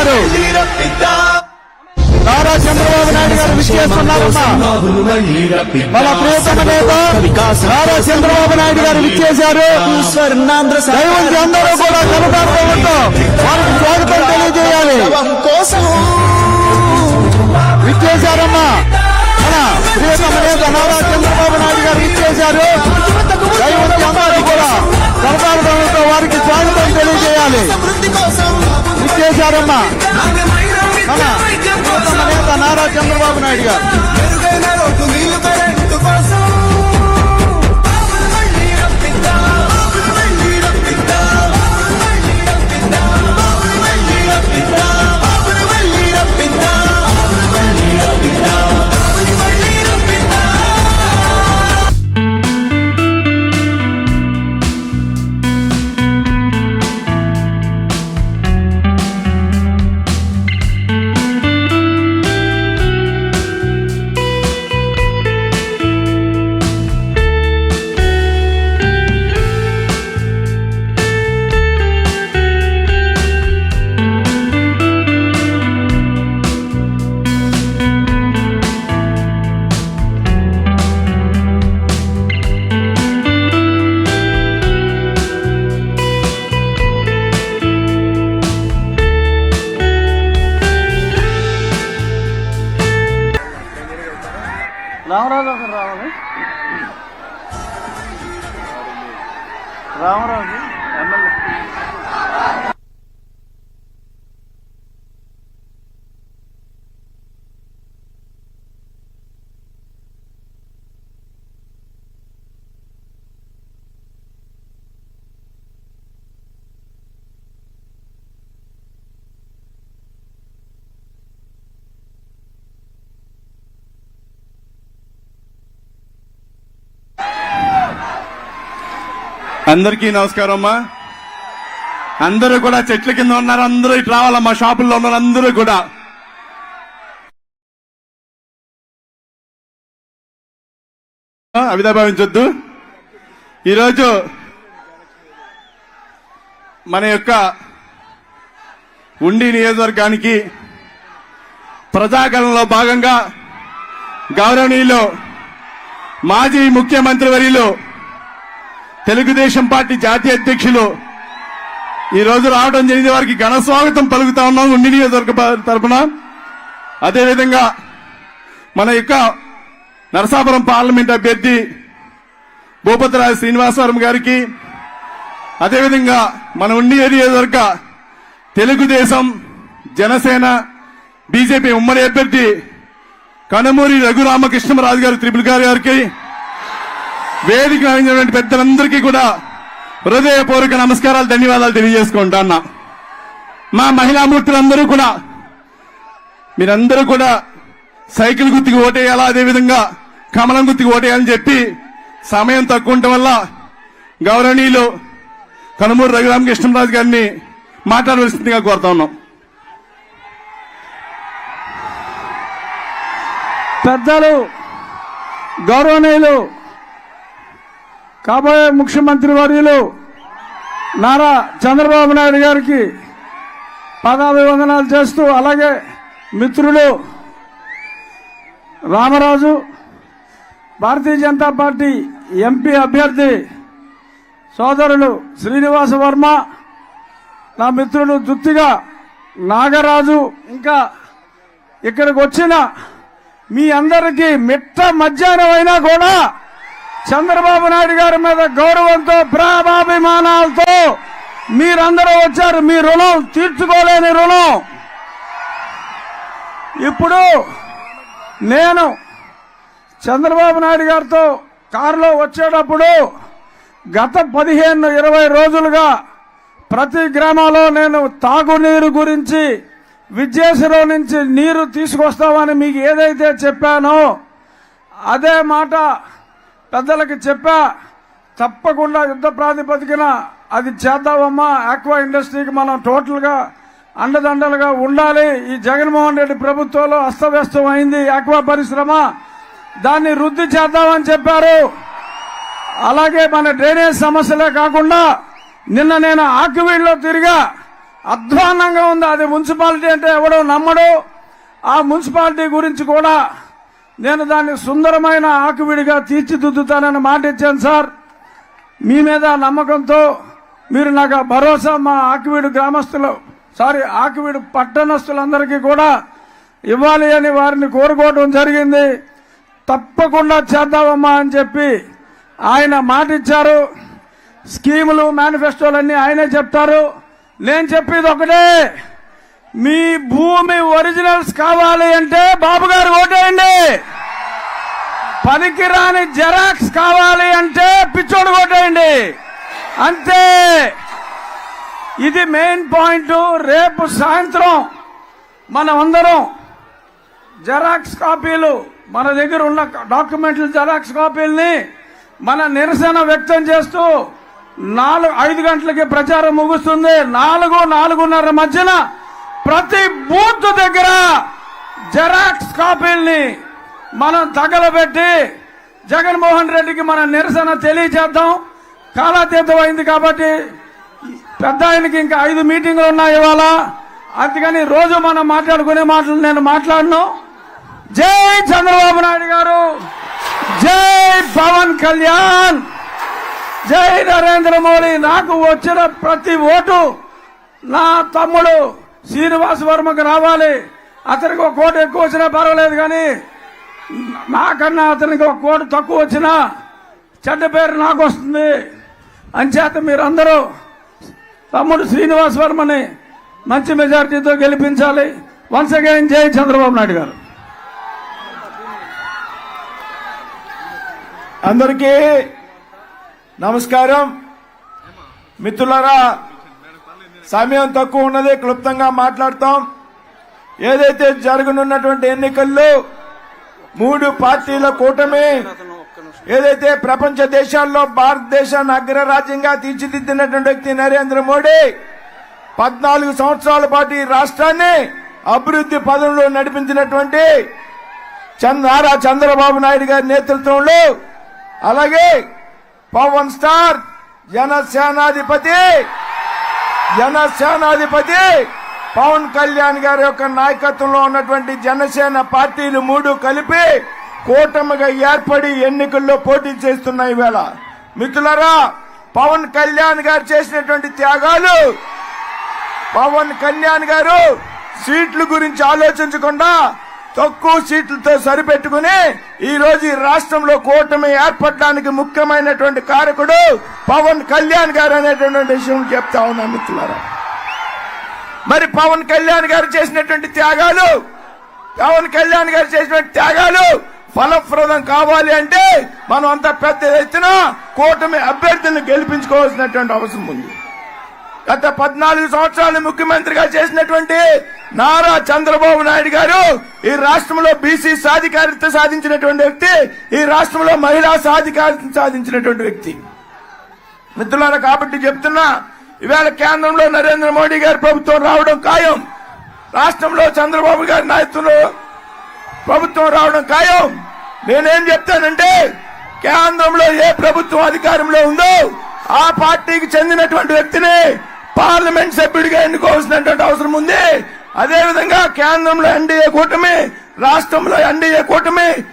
చేస్తున్నారు నారా చంద్రబాబు నాయుడు గారు విచ్చేస్తున్నారమ్మా నారా చంద్రబాబు నాయుడు గారు విచ్చేశారు అందరూ కూడా కనుకాడుతూ వారికి స్వాగతం తెలియజేయాలి. విచ్చేశారమ్మా మన ప్రియతమ నేత నారా చంద్రబాబు నాయుడు గారు విచ్చేశారు దైవంతి అందరూ కూడా వారికి స్వాగతం తెలియజేయాలి. విచ్చేశారమ్మా మన నేత నారా చంద్రబాబు నాయుడు గారు. రామరాజు అందరికీ నమస్కారం అమ్మా. అందరూ కూడా చెట్ల కింద ఉన్నారు అందరూ ఇటు రావాలమ్మా షాపుల్లో ఉన్నారు అందరూ కూడా. అవిధాభావించొద్దు ఈరోజు మన యొక్క ఉండి నియోజకవర్గానికి ప్రజాగణంలో భాగంగా గౌరవనీయులు మాజీ ముఖ్యమంత్రి వర్యులు తెలుగుదేశం పార్టీ జాతీయ అధ్యక్షులు ఈ రోజు రావడం జరిగింది. వారికి ఘన స్వాగతం పలుకుతా ఉన్నాం ఉండి నియోజకవర్గ తరఫున తరపున. అదేవిధంగా మన యొక్క నరసాపురం పార్లమెంట్ అభ్యర్థి భూపతిరాజు శ్రీనివాసవరం గారికి అదేవిధంగా మన ఉండి నియోజకవర్గ తెలుగుదేశం జనసేన బీజేపీ ఉమ్మడి అభ్యర్థి కనుమూరి రఘురామకృష్ణరాజు గారు త్రిపుల్ గారి గారికి వేదిక అయినటువంటి పెద్దలందరికీ కూడా హృదయపూర్వక నమస్కారాలు ధన్యవాదాలు తెలియజేసుకుంటాన్నా మా మహిళామూర్తులందరూ కూడా మీరందరూ కూడా సైకిల్ గుర్తుకు ఓటేయాలా? అదేవిధంగా కమలం గుర్తుకు ఓటేయాలని చెప్పి సమయం తక్కువ ఉండటం వల్ల గౌరవనీయులు కనుమూరు రఘురామకృష్ణరాజు గారిని మాట్లాడవలసిందిగా కోరుతా ఉన్నాం. పెద్దలు గౌరవనీయులు కాబోయే ముఖ్యమంత్రి వర్యులు నారా చంద్రబాబు నాయుడు గారికి పదాభివందనాలు చేస్తూ అలాగే మిత్రులు రామరాజు భారతీయ జనతా పార్టీ ఎంపీ అభ్యర్థి సోదరులు శ్రీనివాస వర్మ నా మిత్రులు దుత్తిగా నాగరాజు ఇంకా ఇక్కడికి వచ్చిన మీ అందరికీ మిట్ట మధ్యాహ్నం అయినా కూడా చంద్రబాబు నాయుడు గారి మీద గౌరవంతో ప్రేమాభిమానాలతో మీరందరూ వచ్చారు. మీ రుణం తీర్చుకోలేని రుణం. ఇప్పుడు నేను చంద్రబాబు నాయుడు గారితో కారులో వచ్చేటప్పుడు గత పదిహేను ఇరవై రోజులుగా ప్రతి గ్రామంలో నేను తాగునీరు గురించి విద్యేశ్వరం నుంచి నీరు తీసుకొస్తామని మీకు ఏదైతే చెప్పానో అదే మాట పెద్దలకి చెప్పా తప్పకుండా యుద్ధ ప్రాతిపదికన అది చేద్దామమ్మా. ఆక్వా ఇండస్ట్రీకి మనం టోటల్గా అండదండలుగా ఉండాలి. ఈ జగన్మోహన్ రెడ్డి ప్రభుత్వంలో అస్తవ్యస్తం అయింది ఆక్వా పరిశ్రమ. దాన్ని వృద్ధి చేద్దామని చెప్పారు. అలాగే మన డ్రైనేజ్ సమస్యలే కాకుండా నిన్న నేను ఆక్వీడ్లో తిరిగా అధ్వానంగా ఉంది. అది మున్సిపాలిటీ అంటే ఎవడో నమ్మడు. ఆ మున్సిపాలిటీ గురించి కూడా నేను దాన్ని సుందరమైన ఆకువిడిగా తీర్చిదిద్దుతానని మాట ఇచ్చాను సార్. మీ మీద నమ్మకంతో మీరు నాకు భరోసా మా ఆకువీడు గ్రామస్తులు సారీ ఆకువీడు పట్టణస్తులందరికీ కూడా ఇవ్వాలి అని వారిని కోరుకోవడం జరిగింది. తప్పకుండా చేద్దామమ్మా అని చెప్పి ఆయన మాట ఇచ్చారు. స్కీములు మేనిఫెస్టోలన్నీ ఆయనే చెప్తారు. నేను చెప్పేది ఒకటే. మీ భూమి ఒరిజినల్స్ కావాలి అంటే బాబు గారు ఓటేయండి. పనికిరాని జెరాక్స్ కావాలి అంటే పిచ్చోడు కొట్టేయండి అంతే. ఇది మెయిన్ పాయింట్. రేపు సాయంత్రం మనం అందరం జెరాక్స్ కాపీలు మన దగ్గర ఉన్న డాక్యుమెంట్లు జెరాక్స్ కాపీల్ని మన నిరసన వ్యక్తం చేస్తూ నాలుగు ఐదు గంటలకి ప్రచారం ముగుస్తుంది. నాలుగు నాలుగున్నర మధ్యన ప్రతి బూత్ దగ్గర జెరాక్స్ కాపీల్ని మనం తగలబెట్టి జగన్మోహన్ రెడ్డికి మన నిరసన తెలియజేద్దాం. కాలాతీతం అయింది కాబట్టి పెద్ద ఆయనకి ఇంకా ఐదు మీటింగ్లు ఉన్నాయి ఇవాళ. అందుకని రోజు మనం మాట్లాడుకునే మాటలు నేను మాట్లాడను. జై చంద్రబాబు నాయుడు గారు. జై పవన్ కళ్యాణ్. జై నరేంద్ర మోడీ. నాకు వచ్చిన ప్రతి ఓటు నా తమ్ముడు శ్రీనివాస్ వర్మకు రావాలి. అతనికి ఒక కోటు ఎక్కువ వచ్చినా పర్వాలేదు కానీ నాకన్నా అతనికి ఒక కోటు తక్కువ వచ్చినా చెడ్డ పేరు నాకు వస్తుంది. అంచేత మీరందరూ తమ్ముడు శ్రీనివాస్ వర్మని మంచి మెజారిటీతో గెలిపించాలి. వన్స్ అగైన్ జై చంద్రబాబు నాయుడు గారు. అందరికీ నమస్కారం. మిత్రులారా సమయం తక్కువ ఉన్నది క్లుప్తంగా మాట్లాడతాం. ఏదైతే జరగనున్నటువంటి ఎన్నికల్లో మూడు పార్టీల కూటమి ఏదైతే ప్రపంచ దేశాల్లో భారతదేశాన్ని అగ్రరాజ్యంగా తీర్చిదిద్దినటువంటి వ్యక్తి నరేంద్ర మోడీ పద్నాలుగు సంవత్సరాల పాటు ఈ రాష్ట్రాన్ని అభివృద్ధి పదంలో నడిపించినటువంటి నారా చంద్రబాబు నాయుడు గారి నేతృత్వంలో అలాగే పవన్ స్టార్ జనసేనాధిపతి జనసేనాధిపతి పవన్ కళ్యాణ్ గారి యొక్క నాయకత్వంలో ఉన్నటువంటి జనసేన పార్టీలు మూడు కలిపి కూటమిగా ఏర్పడి ఎన్నికల్లో పోటీ చేస్తున్నాయి వేళ మిత్రులరా పవన్ కళ్యాణ్ గారు చేసినటువంటి త్యాగాలు పవన్ కళ్యాణ్ గారు సీట్లు గురించి ఆలోచించకుండా తక్కువ సీట్లతో సరిపెట్టుకుని ఈ రోజు ఈ రాష్ట్రంలో కూటమి ఏర్పడడానికి ముఖ్యమైనటువంటి కారకుడు పవన్ కళ్యాణ్ గారు అనేటువంటి విషయం చెప్తా ఉన్నా మిత్రులారా. మరి పవన్ కళ్యాణ్ గారు చేసినటువంటి త్యాగాలు పవన్ కళ్యాణ్ గారు చేసినటువంటి త్యాగాలు ఫలప్రదం కావాలి అంటే మనం అంత పెద్ద ఎత్తున కూటమి అభ్యర్థులను గెలిపించుకోవాల్సినటువంటి అవసరం ఉంది. గత పద్నాలుగు సంవత్సరాలు ముఖ్యమంత్రిగా చేసినటువంటి నారా చంద్రబాబు నాయుడు గారు ఈ రాష్ట్రంలో బీసీ సాధికారిత సాధించినటువంటి వ్యక్తి ఈ రాష్ట్రంలో మహిళా సాధికారిత సాధించినటువంటి వ్యక్తి. మిత్రులారా కాబట్టి చెప్తున్నా ఇవాళ కేంద్రంలో నరేంద్ర మోడీ గారి ప్రభుత్వం రావడం ఖాయం. రాష్ట్రంలో చంద్రబాబు గారి నాయకత్వంలో ప్రభుత్వం రావడం ఖాయం. నేనేం చెప్తానంటే కేంద్రంలో ఏ ప్రభుత్వం అధికారంలో ఉందో ఆ పార్టీకి చెందినటువంటి వ్యక్తిని పార్లమెంట్ సభ్యుడిగా ఎన్నుకోవాల్సినటువంటి అవసరం ఉంది. అదేవిధంగా కేంద్రంలో ఎన్డీఏ కూటమి రాష్ట్రంలో ఎన్డీఏ కూటమి